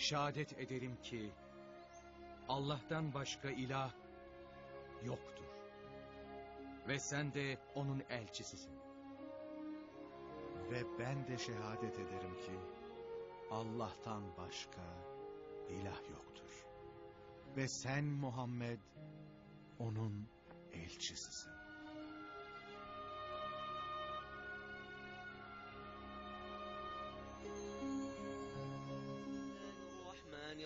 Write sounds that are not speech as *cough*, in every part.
Şehadet ederim ki Allah'tan başka ilah yoktur. Ve sen de onun elçisisin. Ve ben de şehadet ederim ki Allah'tan başka ilah yoktur. Ve sen Muhammed onun elçisisin.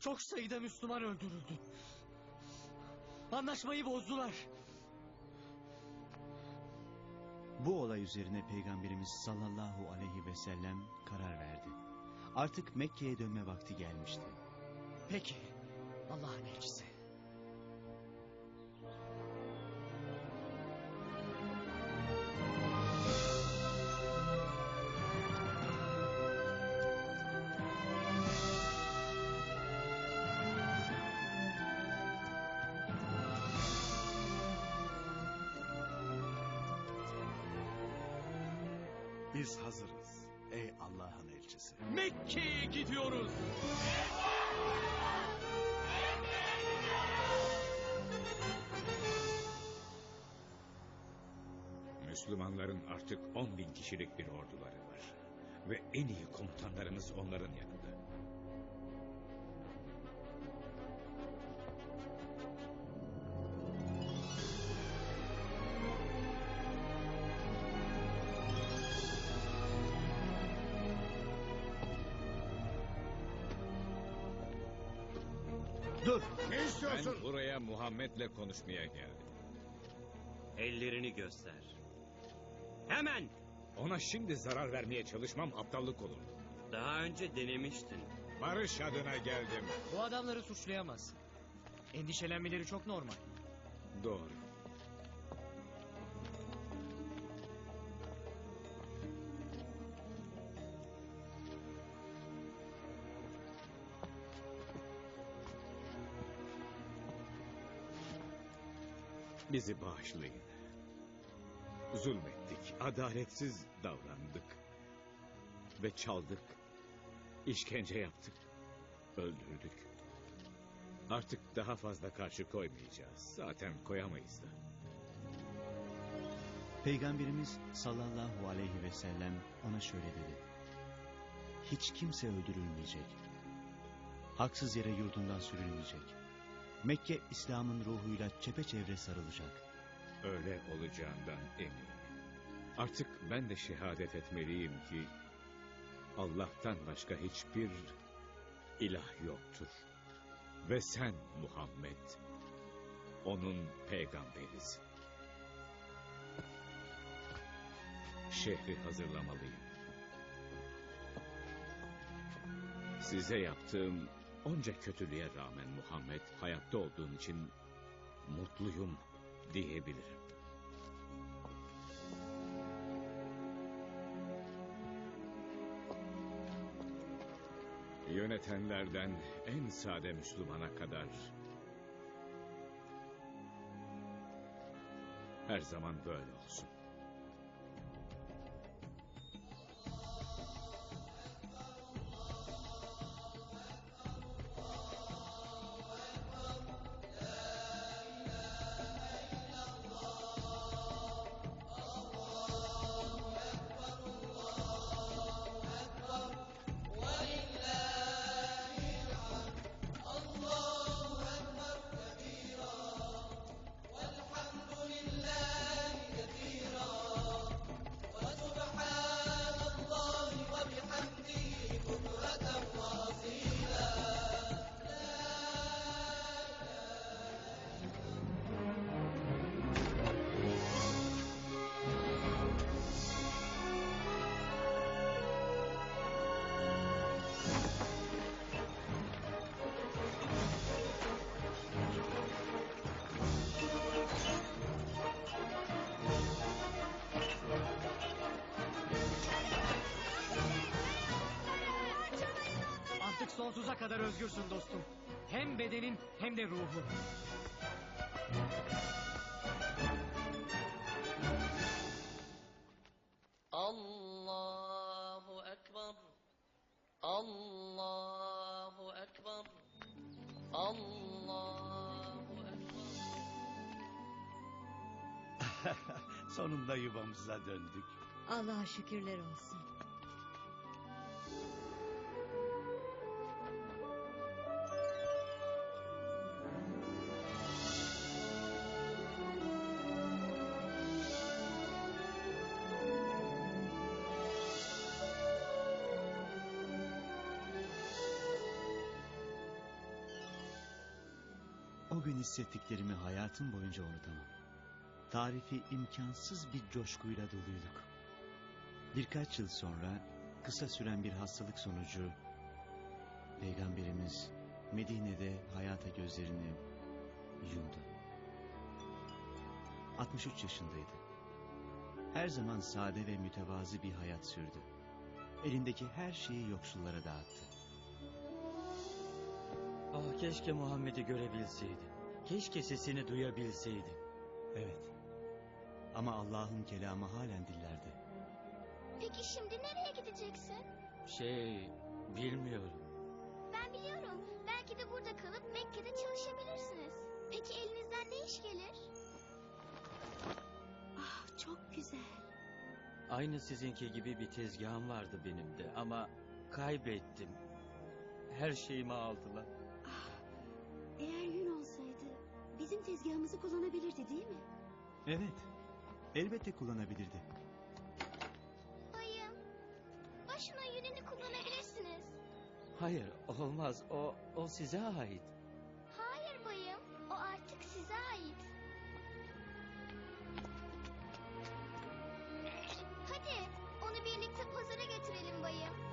Çok sayıda Müslüman öldürüldü. Anlaşmayı bozdular. Bu olay üzerine Peygamberimiz sallallahu aleyhi ve sellem karar verdi. Artık Mekke'ye dönme vakti gelmişti. Peki. Allah'ın elçisi. Biz hazırız ey Allah'ın elçisi. Mekke'ye gidiyoruz. Müslümanların artık 10 bin kişilik bir orduları var. Ve en iyi komutanlarımız onların yanında. Dur! Ben buraya Muhammed'le konuşmaya geldim. Ellerini göster. Hemen! Ona şimdi zarar vermeye çalışmam aptallık olur. Daha önce denemiştin. Barış adına geldim. Bu adamları suçlayamaz. Endişelenmeleri çok normal. Doğru. Bizi bağışlayın. Zulmettik, adaletsiz davrandık. Ve çaldık, işkence yaptık, öldürdük. Artık daha fazla karşı koymayacağız. Zaten koyamayız da. Peygamberimiz sallallahu aleyhi ve sellem ona şöyle dedi. Hiç kimse öldürülmeyecek. Haksız yere yurdundan sürülmeyecek. Mekke İslam'ın ruhuyla çepeçevre sarılacak. Öyle olacağından eminim. Artık ben de şehadet etmeliyim ki Allah'tan başka hiçbir ilah yoktur. Ve sen Muhammed onun peygamberisin. Şehri hazırlamalıyım. Size yaptığım onca kötülüğe rağmen Muhammed hayatta olduğun için mutluyum diyebilirim. Yönetenlerden en sade Müslümana kadar her zaman böyle olsun. Sonsuza kadar özgürsün dostum. Hem bedenin hem de ruhun. Allahu Ekber. Allahu Ekber. Allahu Ekber. *laughs* Sonunda yuvamıza döndük. Allah'a şükürler olsun. O gün hissettiklerimi hayatım boyunca unutamam. Tarifi imkansız bir coşkuyla doluyduk. Birkaç yıl sonra kısa süren bir hastalık sonucu Peygamberimiz Medine'de hayata gözlerini yumdu. 63 yaşındaydı. Her zaman sade ve mütevazi bir hayat sürdü. Elindeki her şeyi yoksullara dağıttı. Ah keşke Muhammed'i görebilseydim. Keşke sesini duyabilseydim. Evet. Ama Allah'ın kelamı halen dillerde. Peki şimdi nereye gideceksin? Şey, bilmiyorum. Ben biliyorum. Belki de burada kalıp Mekke'de çalışabilirsiniz. Peki elinizden ne iş gelir? Ah çok güzel. Aynı sizinki gibi bir tezgahım vardı benim de ama kaybettim. Her şeyimi aldılar. tezgahımızı kullanabilirdi değil mi? Evet. Elbette kullanabilirdi. Dayım. Başına yününü kullanabilirsiniz. Hayır olmaz o, o size ait. Hayır bayım. O artık size ait. Hadi onu birlikte pazara getirelim bayım.